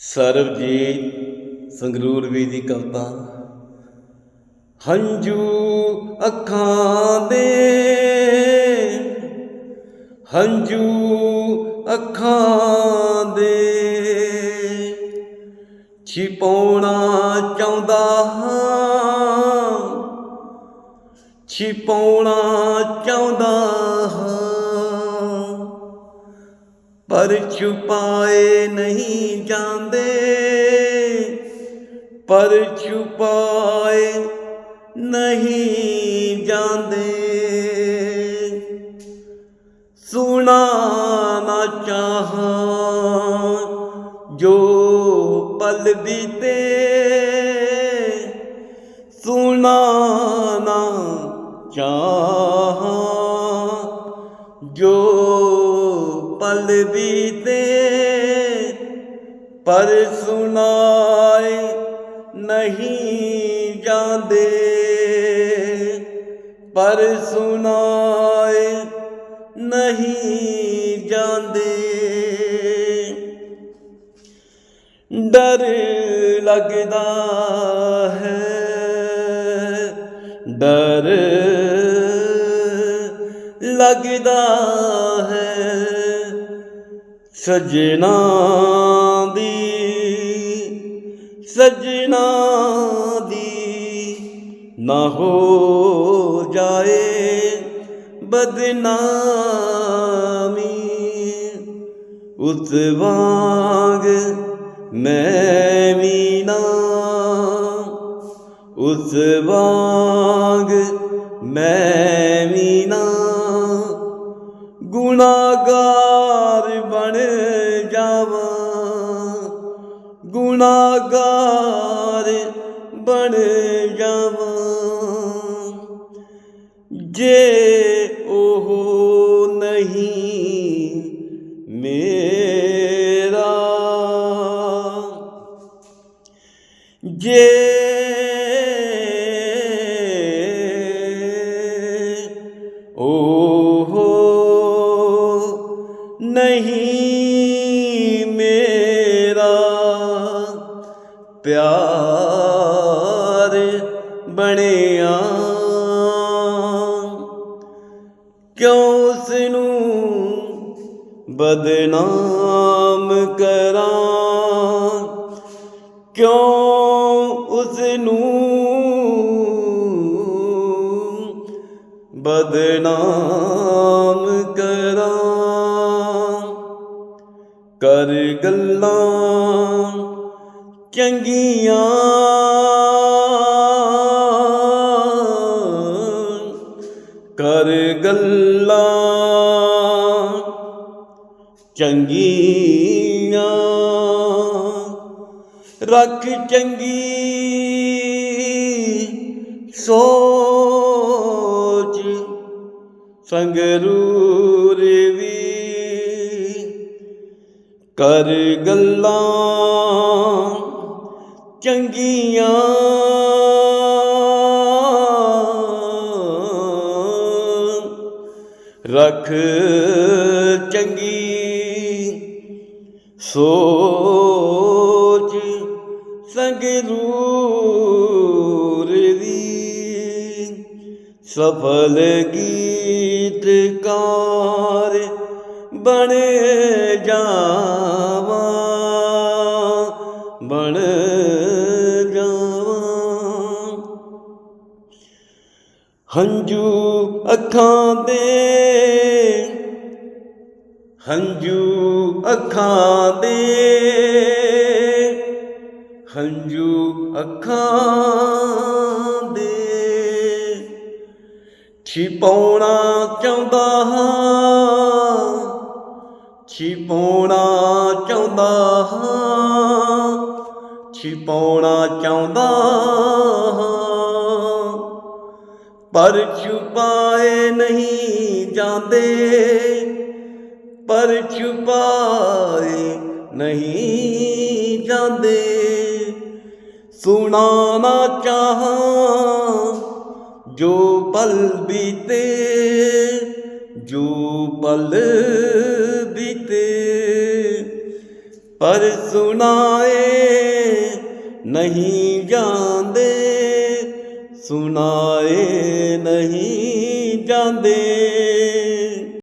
ਸਰਬਜੀਤ ਸੰਗਰੂਰ ਵੀ ਦੀ ਕਵਿਤਾ। ਹੰਝੂ ਅੱਖਾਂ ਦੇ, ਹੰਝੂ ਅੱਖਾਂ ਦੇ। ਛਿਪਾਉਣਾ ਚਾਹੁੰਦਾ ਹਾਂ, ਛਿਪਾਉਣਾ ਚਾਹੁੰਦਾ ਹਾਂ। ਪਰ ਛੁਪਾਏ ਨਹੀਂ ਜਾਂਦੇ। ਪਰ ਛੁਪਾਏ ਨਹੀਂ ਜਾਂਦੇ। ਸੁਣਾ ਨਾ ਚਾਹਾਂ ਜੋ ਪਲ ਬੀਤੇ। ਸੁਣਾ ਨਾ ਚਾਹਾਂ ਬੀਤੇ ਪਰ ਸੁਨਾਏ ਨਹੀਂ ਜਾਂਦੇ। ਪਰ ਸੁਨਾਏ ਨਹੀਂ ਜਾਂਦੇ। ਡਰ ਲੱਗਦਾ ਹੈ ਡਰ ਲੱਗਦਾ ਸਜਣਾ ਦੀ ਸਜਣਾ ਦੀ ਨਾ ਹੋ ਜਾਏ ਬਦਨਾਮੀ। ਉਸ ਵਾਂਗ ਮੈਂ ਵੀ ਨਾ ਉਸ ਵਾਂਗ ਮੈਂ ਗੁਨਾਹਗਾਰ ਬਣ ਜਾਵਾਂ। ਗੁਨਾਹਗਾਰ ਬਣ ਜਾਵਾਂ। ਜੇ ਉਹ ਨਹੀਂ ਮੇਰਾ ਜੇ ਨਹੀਂ ਮੇਰਾ ਪਿਆਰ ਬਣਿਆ। ਕਿਉਂ ਉਸ ਨੂੰ ਬਦਨਾਮ ਕਰਾਂ? ਕਿਉਂ ਉਸ ਨੂੰ ਬਦਨਾਮ ਗੱਲਾਂ ਚੰਗੀਆਂ। ਕਰ ਗੱਲਾਂ ਚੰਗੀਆਂ। ਰੱਖ ਚੰਗੀ ਸੋਚ ਸੰਗਰੂਰ ਵੀ। ਕਰ ਗੱਲਾਂ ਚੰਗੀਆਂ। ਰੱਖ ਚੰਗੀ ਸੋਚ ਸੰਗਰੂਰ ਦੀ ਸਫਲ ਗੀਤਕਾਰ ਬਣ ਜਾਵਾਂ ਬਣ ਜਾਵਾਂ। ਹੰਝੂ ਅੱਖਾਂ ਦੇ, ਹੰਝੂ ਅੱਖਾਂ ਦੇ, ਹੰਝੂ ਅੱਖਾਂ ਦੇ। ਛਿਪਾਉਣਾ ਚਾਹੁੰਦਾ ਹਾਂ ਛਿਪਾਉਣਾ ਚਾਹੁੰਦਾ ਹਾਂ, ਛਿਪਾਉਣਾ ਚਾਹੁੰਦਾ ਹਾਂ। ਪਰ ਛੁਪਾਏ ਨਹੀਂ ਜਾਂਦੇ, ਪਰ ਛੁਪਾਏ ਨਹੀਂ ਜਾਂਦੇ। ਸੁਣਾਣਾ ਚਾਹਾਂ ਜੋ ਪਲ ਬੀਤੇ ਜੋ ਪਲ ਬੀਤੇ ਪਰ ਸੁਣਾਏ ਨਹੀਂ ਜਾਂਦੇ ਸੁਣਾਏ ਨਹੀਂ ਜਾਂਦੇ।